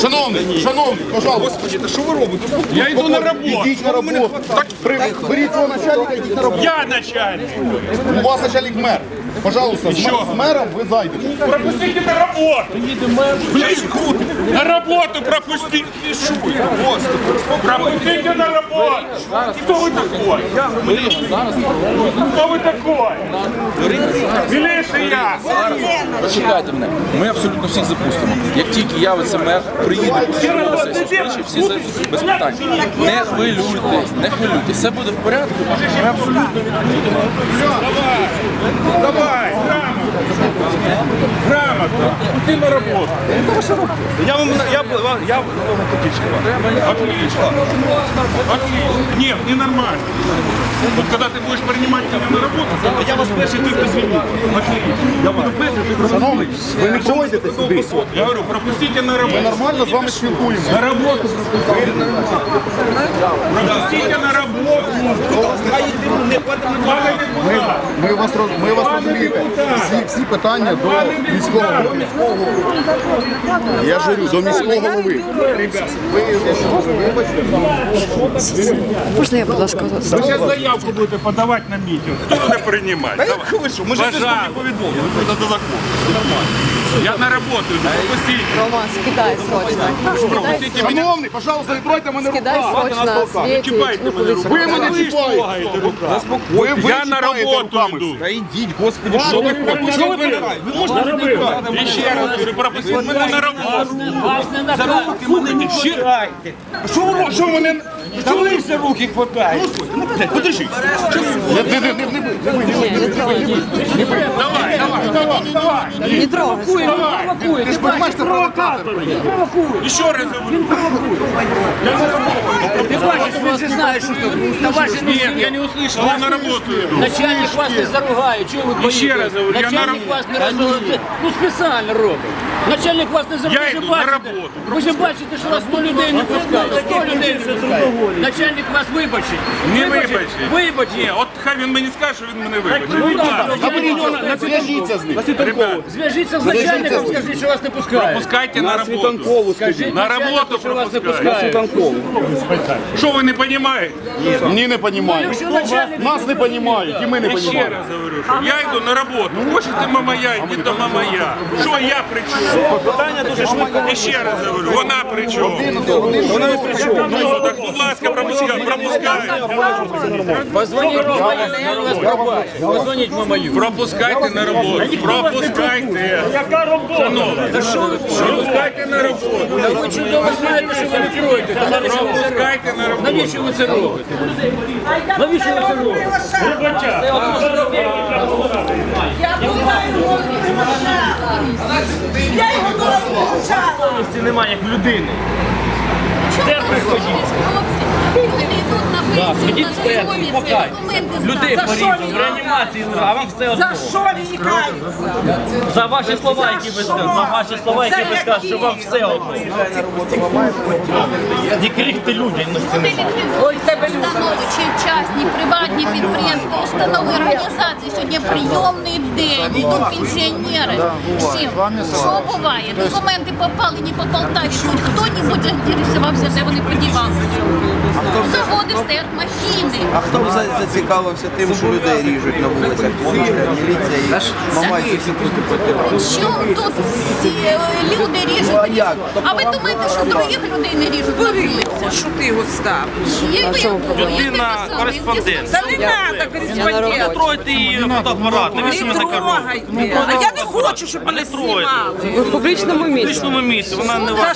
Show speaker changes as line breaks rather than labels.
Шановний, шановний, пожалуйста. Господи, та що ви робите?
Я йду на роботу.
Ідіть на роботу. Так, беріть свого начальника, йдіть на роботу.
Я начальник.
У вас начальник мер. Пожалуйста, з,
що?
з мером ви зайдете.
Пропустите на работу. Блядь, круто. На работу пропустите. Пропустите на работу. Кто вы такой? Кто вы такой? Милиция.
Почекайте мене. Ми абсолютно всіх запустимо. Як тільки явиться мер, приїде зустрічі, всі зайдуть без питань. Не хвилюйтесь, не хвилюйтесь. Все буде в порядку. Ми абсолютно
Давай, грамотно. Грамотно. Иди на роботу.
Я вам я, я, я.
Отлично. Отлично. Нет, ненормально. Вот когда ты будешь принимать меня на работу,
Я вас перший той, хто звільнив. Я буду перший, той,
Шановний, ви не пройдете сюди.
я говорю, пропустите на
Ми нормально з вами спілкуємося.
На работу. Пропустите на работу.
Ми, ми вас роз- ми вас розумієте. Всі, всі питання до міського голови. Я ж говорю, до міського голови. Ви, вибачте,
Можна я, будь ласка,
Вы сейчас заявку будете подавать на митинг. Кто буде принимать? Давай.
Ви що, ми ж
Пожалуйста.
не повідомили. Це до закону.
Я на работу иду. Пропустите.
Роман, скидай срочно.
Пропустите меня.
Шановний, пожалуйста, не тройте мене
скидай
руками.
срочно Світі.
Чіпайте мене руками.
Ви мене чіпаєте. Ви, ви
Я на
чіпаєте
роботу
руками
йду.
Та йдіть, господи, що ви
Що ви?
Ви можете зробити.
І ще раз говорю, пропустіть мене на роботу.
За руки мене не хватайте. Що ви робите? Що мене... Що ви за руки хватаєте? Ну, блядь, подержи.
Не, не, не, не, не, не,
Давай, давай, давай, давай.
Не трогай.
Ти ж розумієш, це провокатор.
Еще раз говорю.
Ты бачишь, вы же знаешь, что товарищ
Нет, я не услышал, я на работу иду.
начальник вас не заругає. Чого ви боїтесь?
Ще раз говорю, я на
начальник
раб-
вас не розругає. Ну спеціально робить. Начальник вас не заругає.
Я
Ви
йду
ж
на
бачите-
роботу.
Ви ж бачите, що вас 100 людей не пускають. 100 людей не пускають. Начальник вас вибачить.
Не вибачить.
Вибачить.
Ні, от хай він мені скаже, що він мене вибачить.
Ну,
зв'яжіться з ним.
Зв'яжіться з начальником, скажіть, що вас не пускають.
пускайте на роботу.
Скажіть
На роботу
що вас не
пропускають.
пускають.
Що ви не розумієте?
Ні, не розумію. Нас не розуміють, і ми не
Я ще раз говорю, що я йду на роботу. Хочете мама я, йдіть до мама я. Що я при чому?
Питання дуже швидко.
Я ще раз говорю, вона при чому? Вона не при чому. Ну, так, будь ласка, пропускай, пропускай.
Позвоніть я вас пробачу. Позвоніть мамою.
Пропускайте на роботу. Пропускайте.
Яка робота?
Шановні, пропускайте на роботу.
Та ви чудово знаєте, що ви не пройдете. Навіщо ви це робите?
Пропускайте на роботу.
Навіщо ви це робите? Навіщо ви це робите?
Я його довчала.
Немає як людини. Сидіть вперед, покай. Людей порізали, в реанімації, а вам все одно.
За що він кається?
За ваші слова, які ви скажете, за ваші слова, які ви скажете, що вам все одно. Не крихти людяності.
Ой, тебе установи, чи частні, приватні підприємства, установи, організації. Сьогодні прийомний день, йдуть пенсіонери. Всім. Що буває? Документи попали, не попали. Хто-небудь інтересувався, де вони подівалися. Заводи стоять махіни.
А хто б за- зацікавився тим, що людей ріжуть на вулицях? Поліція, міліція і мамайці всі тут проти.
Що тут ці е, люди ріжуть?
Ну, а як?
А ви думаєте, що других людей не ріжуть на вулицях?
Що ти його став?
Людина
кореспондент.
Та не треба кореспондент.
Тройте її фотоапарат. Навіщо
Не
ми
трогайте. А я не хочу, щоб мене знімали.
Ви в публічному
В
місці.
публічному місці, вона не ваша.